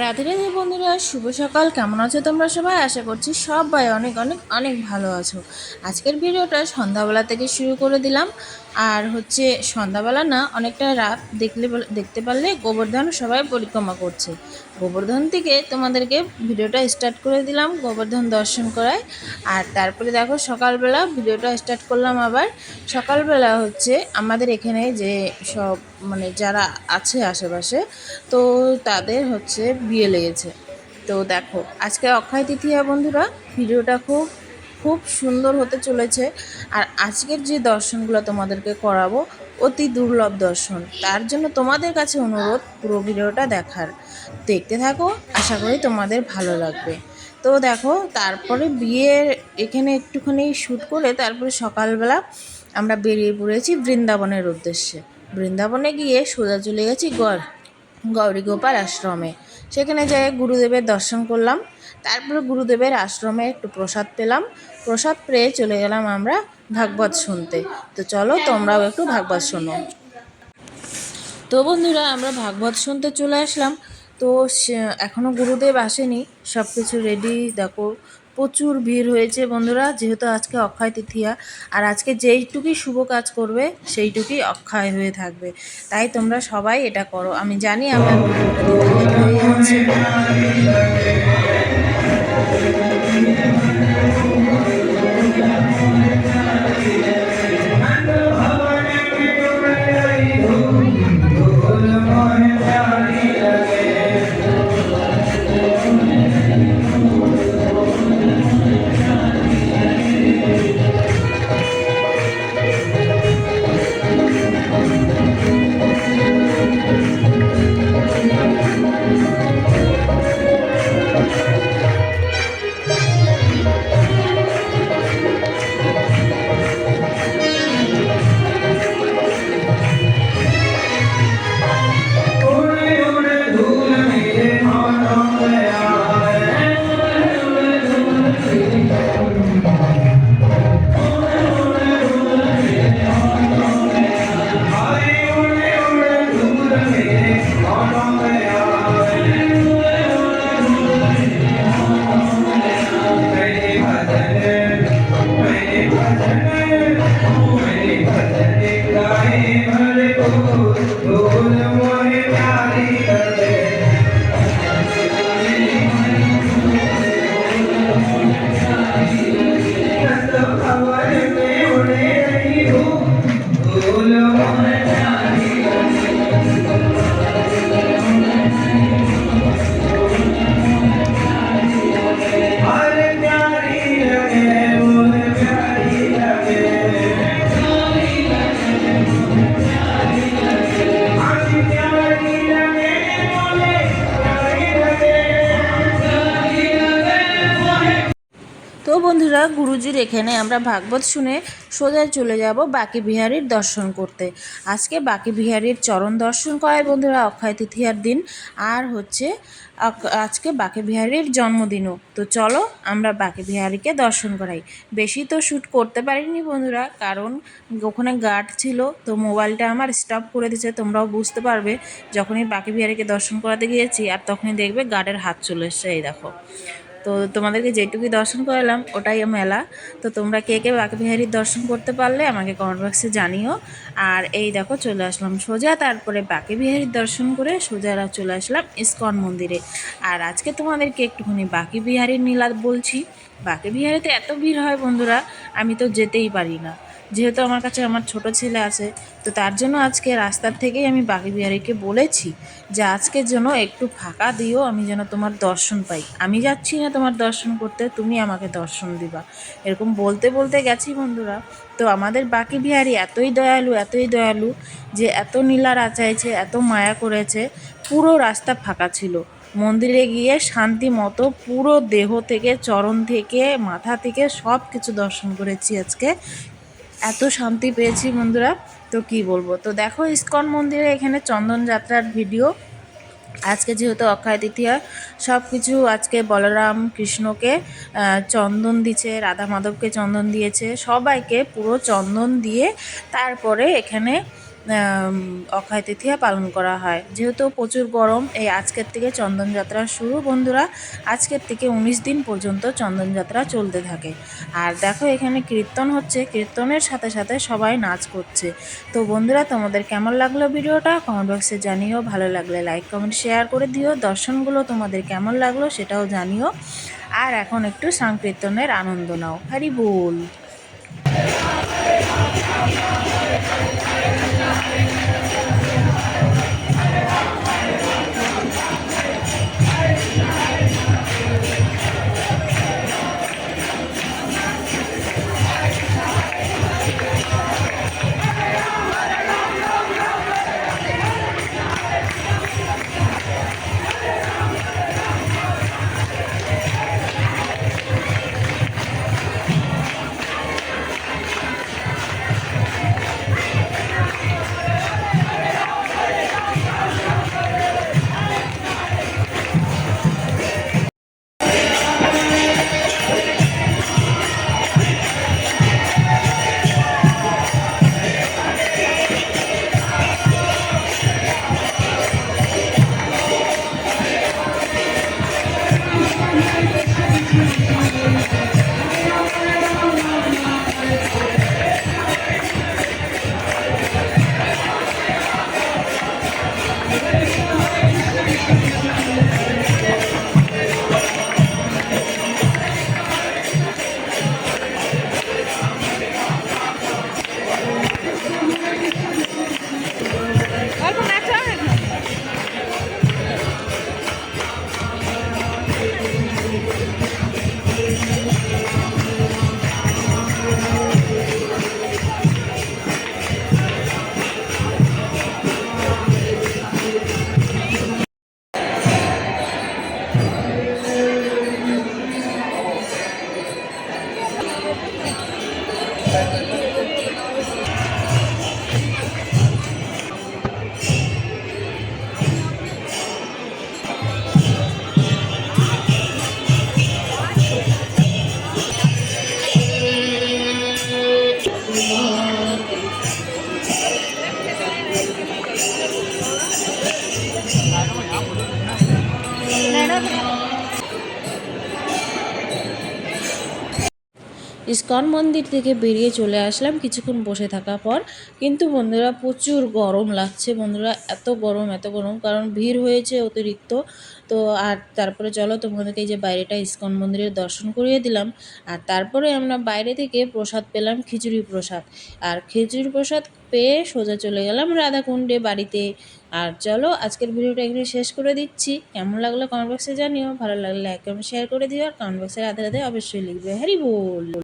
রাধে রাধে বন্ধুরা, শুভ সকাল। কেমন আছো তোমরা সবাই? আশা করছি সবাই অনেক অনেক অনেক ভালো আছো। আজকের ভিডিওটা সন্ধ্যাবেলা থেকে শুরু করে দিলাম। আর হচ্ছে সন্ধ্যাবেলা না, অনেকটা রাত দেখলে দেখতে পারলে গোবর্ধন সবাই পরিক্রমা করছে। গোবর্ধন থেকে তোমাদেরকে ভিডিওটা স্টার্ট করে দিলাম, গোবর্ধন দর্শন করায়। আর তারপরে দেখো সকালবেলা ভিডিওটা স্টার্ট করলাম আবার। সকালবেলা হচ্ছে আমাদের এখানে যে সব মানে যারা আছে আশেপাশে, তো তাদের হচ্ছে বিয়ে লেগেছে। তো দেখো, আজকে অক্ষয় তৃতীয়া বন্ধুরা, ভিডিওটা খুব খুব সুন্দর হতে চলেছে। আর আজকের যে দর্শনগুলো তোমাদেরকে করাবো, অতি দুর্লভ দর্শন। তার জন্য তোমাদের কাছে অনুরোধ, পুরো ভিডিওটা দেখার। দেখতে থাকো, আশা করি তোমাদের ভালো লাগবে। তো দেখো, তারপরে বিয়ের এখানে একটুখানি শ্যুট করে তারপরে সকালবেলা আমরা বেরিয়ে পড়েছি বৃন্দাবনের উদ্দেশ্যে। বৃন্দাবনে গিয়ে সোজা চলে গেছি গড় গৌরী গোপাল আশ্রমে। সেখানে যাই, গুরুদেবের দর্শন করলাম। তারপরে গুরুদেবের আশ্রমে একটু প্রসাদ পেলাম। প্রসাদ পেয়ে চলে গেলাম আমরা ভাগবত শুনতে। তো চলো, তোমরাও একটু ভাগবত শোনো। তো বন্ধুরা, আমরা ভাগবত শুনতে চলে আসলাম। তো সে- এখনও গুরুদেব আসেনি। সব কিছু রেডি দেখো প্রচুর ভিড় হয়েছে বন্ধুরা, যেহেতু আজকে অক্ষয় তৃতীয়া, আর আজকে যেইটুকুই শুভ কাজ করবে, সেইটুকুই অক্ষয় হয়ে থাকবে। তাই তোমরা সবাই এটা করো। আমি জানি আমার হয়ে যাচ্ছে বন্ধুরা, গুরুজির এখানে আমরা ভাগবত শুনে সোজা চলে যাব বাকি বিহারীর দর্শন করতে। আজকে বাকি বিহারীর চরণ দর্শন করায় বন্ধুরা, অক্ষয় তৃতীয়ার দিন। আর হচ্ছে আজকে বাকি বিহারীর জন্মদিনও। তো চলো, আমরা বাকি বিহারীকে দর্শন করাই। বেশি তো শ্যুট করতে পারিনি বন্ধুরা, কারণ ওখানে গার্ড ছিল, তো মোবাইলটা আমার স্টপ করে দিয়েছে। তোমরাও বুঝতে পারবে, যখনই বাকি বিহারীকে দর্শন করাতে গিয়েছি, আর তখনই দেখবে গার্ডের হাত চলে এসছে, এই দেখো। তো তোমাদেরকে যেটুকুই দর্শন করালাম, ওটাই মেলা। তো তোমরা কে কে বাকি বিহারীর দর্শন করতে পারলে আমাকে কমেন্ট বক্সে জানিও। আর এই দেখো, চলে আসলাম সোজা, তারপরে বাকি বিহারীর দর্শন করে সোজা চলে আসলাম ইস্কন মন্দিরে। আর আজকে তোমাদেরকে একটুখানি বাকি বিহারীর নীলাদ বলছি। বাকি বিহারিতে এত ভিড় হয় বন্ধুরা, আমি তো যেতেই পারি না। যেহেতু আমার কাছে আমার ছোট ছেলে আছে, তো তার জন্য আজকে রাস্তার থেকেই আমি বাকি বিহারিকে বলেছি যে আজকের জন্য একটু ফাঁকা দিও, আমি যেন তোমার দর্শন পাই। আমি যাচ্ছি না তোমার দর্শন করতে, তুমি আমাকে দর্শন দিবা। এরকম বলতে বলতে গেছি বন্ধুরা। তো আমাদের বাকি বিহারি এতই দয়ালু এতই দয়ালু যে এত নীলা রাচাইছে এত মায়া করেছে, পুরো রাস্তা ফাঁকা ছিল। মন্দিরে গিয়ে শান্তি মতো পুরো দেহ থেকে, চরণ থেকে, মাথা থেকে সব কিছু দর্শন করেছি আজকে। এত শান্তি পেয়েছি বন্ধুরা, তো কি বলব? তো দেখো ইস্কন মন্দিরে এখানে চন্দন যাত্রার ভিডিও। আজকে যেহেতু অক্ষয় তৃতীয়া সব কিছু আজকে বলরাম কৃষ্ণকে চন্দন দিচ্ছে, রাধা মাধবকে চন্দন দিয়েছে, সবাইকে পুরো চন্দন দিয়ে তারপরে এখানে অক্ষয় তৃতীয়া পালন করা হয়। যেহেতু প্রচুর গরম, এই আজকের থেকে চন্দনযাত্রা শুরু। বন্ধুরা, আজকের থেকে উনিশ দিন পর্যন্ত চন্দনযাত্রা চলতে থাকে। আর দেখো, এখানে কীর্তন হচ্ছে। কীর্তনের সাথে সাথে সবাই নাচ করছে। তো বন্ধুরা, তোমাদের কেমন লাগল ভিডিওটা? কমেন্ট বক্সে জানিও। ভালো লাগলে লাইক, কমেন্ট, শেয়ার করে দিও। দর্শনগুলো তোমাদের কেমন লাগল সেটাও জানিও। আর এখন একটু সংকীর্তনের আনন্দ নাও। হরি বল। ইস্কন মন্দির থেকে বেরিয়ে চলে আসলাম। কিছুক্ষণ বসে থাকার পর কিন্তু বন্ধুরা প্রচুর গরম লাগছে। বন্ধুরা, এত গরম এত গরম। কারণ ভিড় হয়েছে অতিরিক্ত। তো আর তারপরে চলো তোমাদেরকে এই যে বাইরেটা ইস্কন মন্দিরের দর্শন করিয়ে দিলাম। আর তারপরে আমরা বাইরে থেকে প্রসাদ পেলাম খিচুড়ি প্রসাদ। আর খিচুড়ি প্রসাদ পেয়ে সোজা চলে গেলাম রাধাকুণ্ডে বাড়িতে। আর চলো আজকের ভিডিওটা এখানে শেষ করে দিচ্ছি। কেমন লাগল কমেন্ট বক্সে জানিও। ভালো লাগলে কমেন্ট শেয়ার করে দিও। আর কমেন্ট বক্সে রাধে রাধে অবশ্যই লিখবে। হ্যারি বল।